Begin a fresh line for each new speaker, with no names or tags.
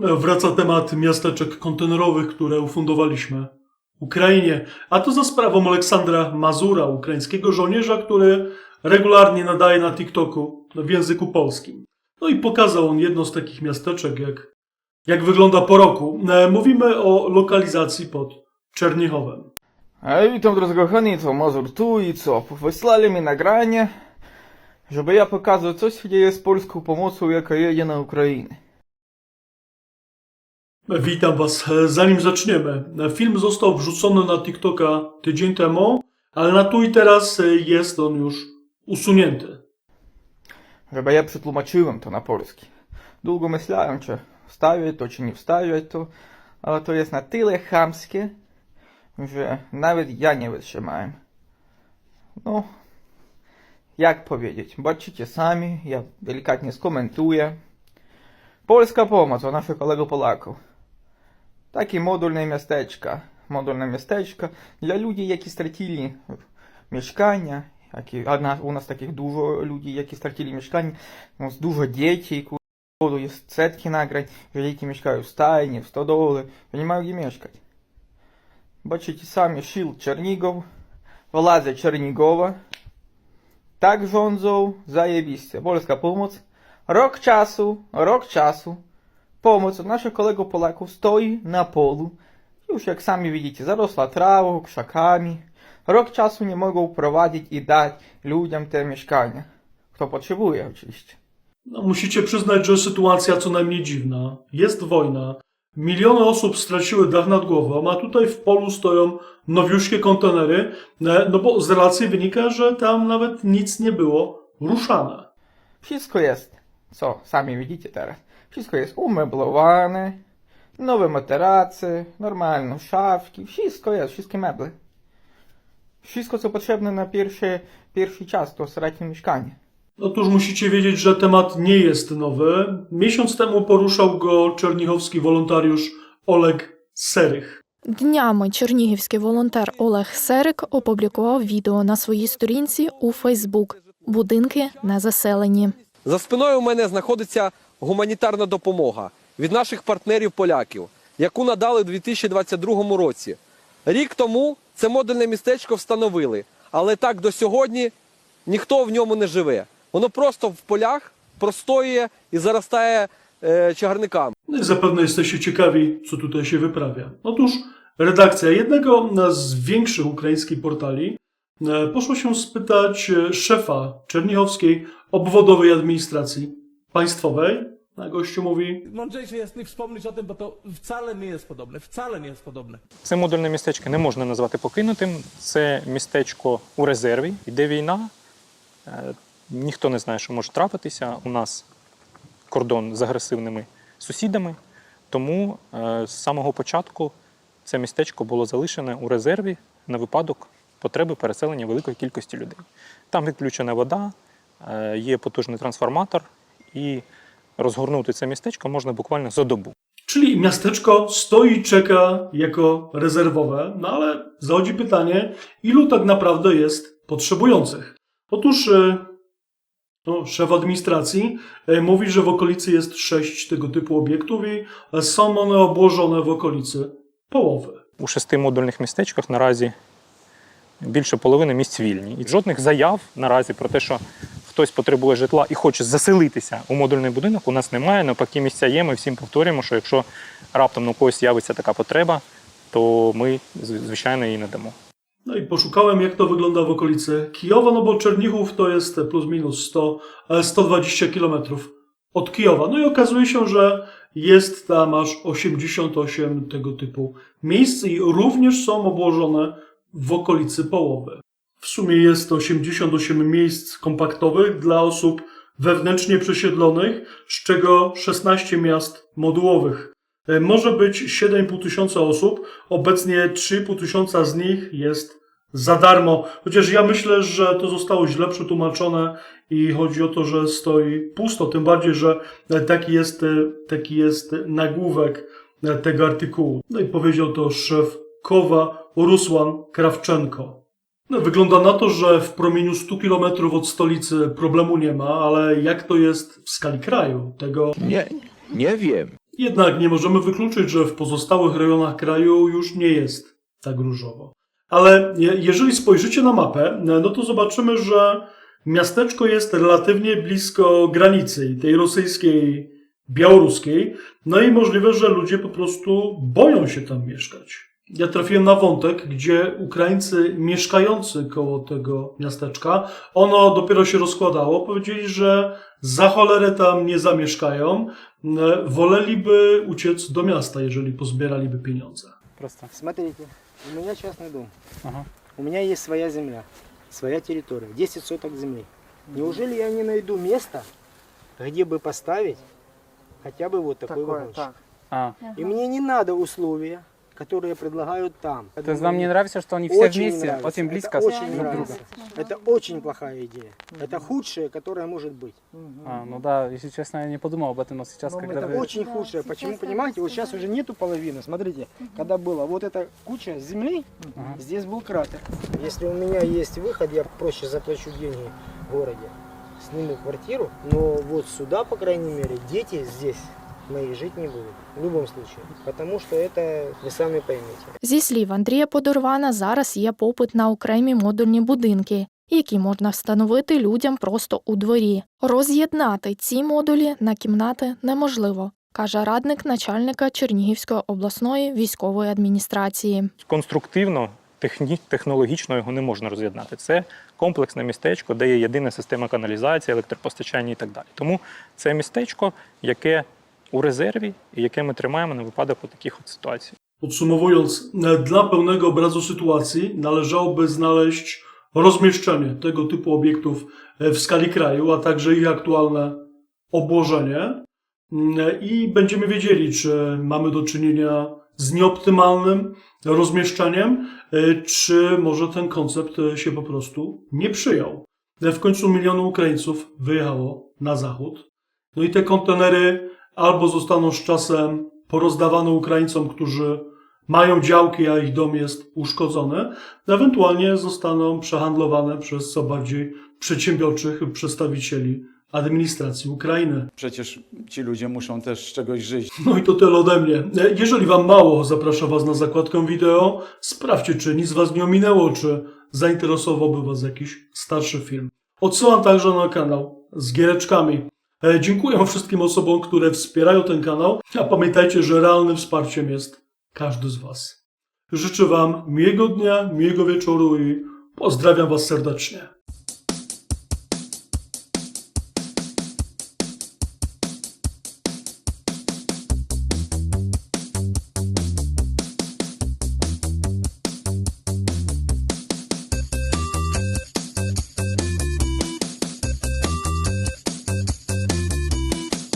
Wraca temat miasteczek kontenerowych, które ufundowaliśmy Ukrainie, a to za sprawą Aleksandra Mazura, ukraińskiego żołnierza, który regularnie nadaje na TikToku w języku polskim. No i pokazał on jedno z takich miasteczek, jak, jak wygląda po roku. E, Mówimy o lokalizacji pod Czernichowem.
А witam drodzy kochani, to Mazur tu i co? Wysłali mi nagranie, żeby ja pokazał, co się dzieje z polską pomocą, jaka jedzie na Ukrainę.
Witam Was. Zanim zaczniemy, film został wrzucony na TikToka tydzień temu, ale na tu i teraz jest on już usunięty.
Żeby ja przetłumaczyłem to na polski. Długo myślałem, czy wstawiać to, czy nie wstawiać to, ale to jest na tyle chamskie, że nawet ja nie wytrzymałem. No, jak powiedzieć, zobaczycie sami, ja delikatnie skomentuję. Polska pomoc od naszych kolegów Polaków. так і модульне містечко. Модульне містечко для людей, які стратили мешкання. Які, одна, у нас таких дуже людей, які стратили мешкання. У нас дуже дітей, які сетки цетки на грань, які мешкають в стайні, в 100 стодоли. Понимаю, де мешкати. Бачите, самі шил Чернігов, вилазить Чернігова. Так жонзов, заєбісті. Польська помоць. Рок часу, рок часу. Pomoc od naszych kolegów Polaków stoi na polu. Już jak sami widzicie, zarosła trawą, krzakami. Rok czasu nie mogą prowadzić i dać ludziom te mieszkania. Kto potrzebuje oczywiście.
No, musicie przyznać, że sytuacja co najmniej dziwna. Jest wojna. Miliony osób straciły dach nad głową, a tutaj w polu stoją nowiuszkie kontenery, e, no bo z relacji wynika, że tam nawet nic nie było ruszane.
Wszystko jest, co sami widzicie teraz. Wszystko jest umeblowane, nowe materace, normalne szafki, wszystko jest, wszystkie meble. Wszystko, co potrzebne na pierwszy, pierwszy czas, to stratne mieszkanie.
Otóż musicie wiedzieć, że temat nie jest nowy. Miesiąc temu poruszał go czernichowski wolontariusz Oleg Serych.
Днями чернігівський волонтер Олег Серик опублікував відео на своїй сторінці у Фейсбук. Будинки не заселені.
За спиною у мене знаходиться гуманітарна допомога від наших партнерів поляків, яку надали у 2022 році. Рік тому це модульне містечко встановили, але так до сьогодні ніхто в ньому не живе. Воно просто в полях простоює і заростає е, чагарниками.
No i zapewne jesteście ciekawi, co tutaj się wyprawia. Otóż redakcja jednego z większych ukraińskich portali e, poszła się spytać e, szefa czernichowskiej obwodowej administracji państwowej. A gościu mówi,
Mądrzejsze jest nie wspomnieć o tym, bo to wcale nie jest podobne. Wcale nie jest podobne.
Це модульне містечко не можна назвати покинутим. Це містечко у резерві. Йде війна. Е, Ніхто не знає, що може трапитися. У нас кордон з агресивними сусідами. Тому е, з самого початку це містечко було залишене у резерві на випадок потреби переселення великої кількості людей. Там відключена вода, е, є потужний трансформатор, і розгорнути це містечко можна буквально за добу.
czyli miasteczko stoi i czeka jako rezerwowe, no ale zachodzi pytanie, ilu tak naprawdę jest potrzebujących. Otóż e, no, szef administracji e, mówi, że w okolicy jest sześć tego typu obiektów i e, są one obłożone w okolicy połowy.
У шести модульних містечках наразі більше половини місць вільні. І жодних заяв наразі про те, що хтось потребує житла і хоче заселитися у модульний будинок, у нас немає. Навпаки, місця є. Ми всім повторюємо, що якщо раптом у когось з'явиться така потреба, то ми, зв- звичайно, її надамо.
No i poszukałem, jak to wygląda w okolicy Kijowa, no bo Czernichów to jest plus minus 100, e, 120 kilometrów od Kijowa. No i okazuje się, że jest tam aż 88 tego typu miejsc i również są obłożone w okolicy połowy. W sumie jest 88 miejsc kompaktowych dla osób wewnętrznie przesiedlonych, z czego 16 miast modułowych. E, Może być 7,5 tysiąca osób, obecnie 3,5 tysiąca z nich jest za darmo. Chociaż ja myślę, że to zostało źle przetłumaczone i chodzi o to, że stoi pusto, tym bardziej, że e, taki jest, e, taki jest nagłówek tego artykułu. No i powiedział to szef Kowa Rusłan Krawczenko. No, wygląda na to, że w promieniu 100 km od stolicy problemu nie ma, ale jak to jest w skali kraju? Tego
Nie, nie wiem.
Jednak nie możemy wykluczyć, że w pozostałych rejonach kraju już nie jest tak różowo. Ale je- jeżeli spojrzycie na mapę, no to zobaczymy, że miasteczko jest relatywnie blisko granicy tej rosyjskiej, białoruskiej, no i możliwe, że ludzie po prostu boją się tam mieszkać Ja trafiłem na wątek, gdzie Ukraińcy mieszkający koło tego miasteczka, ono dopiero się rozkładało, powiedzieli, że za cholerę tam nie zamieszkają, e, woleliby uciec do miasta, jeżeli pozbieraliby pieniądze.
Просто.
Смотрите, у меня частный дом.
Ага.
У меня есть своя земля, своя территория, 10 соток земли. Неужели я не найду место, где бы поставить хотя бы вот такой вагончик?
А,
И мне не надо условия, которые предлагают там.
То есть вам не нравится, что они все
Очень
вместе,
нравится.
очень
Это
близко
очень
друг
нравится. Это очень плохая идея. Это худшее, которое может быть.
А, ну да, если честно, я не подумал об этом, но сейчас, когда
Это
вы...
очень худшее. Почему, понимаете, вот сейчас уже нету половины. Смотрите, когда было вот эта куча земли, здесь был кратер. Если у меня есть выход, я проще заплачу деньги в городе, сниму квартиру, но вот сюда, по крайней мере, дети здесь мои жить не будут. В любом случае. Потому что это вы сами поймете.
Зі слів Андрія Подорвана, зараз є попит на окремі модульні будинки, які можна встановити людям просто у дворі. Роз'єднати ці модулі на кімнати неможливо, каже радник начальника Чернігівської обласної військової адміністрації.
конструктивно, техні, технологічно його не можна роз'єднати. Це комплексне містечко, де є єдина система каналізації, електропостачання і так далі. Тому це містечко, яке у резерві і яке ми тримаємо на випадок от таких от ситуацій.
Podsumowując, e, dla pełnego obrazu sytuacji należałoby znaleźć rozmieszczenie tego typu obiektów e, w skali kraju, a także ich aktualne obłożenie Mm, i będziemy wiedzieli, czy mamy do czynienia z nieoptymalnym rozmieszczeniem, e, czy może ten koncept e, się po prostu nie przyjął. E, W końcu miliony Ukraińców wyjechało na zachód. No i te kontenery albo zostaną z czasem porozdawane Ukraińcom, którzy mają działki, a ich dom jest uszkodzony, ewentualnie zostaną przehandlowane przez co bardziej przedsiębiorczych przedstawicieli administracji Ukrainy.
Przecież ci ludzie muszą też z czegoś żyć.
No i to tyle ode mnie. Jeżeli Wam mało, zapraszam Was na zakładkę wideo. Sprawdźcie, czy nic Was nie ominęło, czy zainteresowałby Was jakiś starszy film. Odsyłam także na kanał z giereczkami. E, Dziękuję wszystkim osobom, które wspierają ten kanał, a pamiętajcie, że realnym wsparciem jest każdy z Was. Życzę Wam miłego dnia, miłego wieczoru i pozdrawiam Was serdecznie.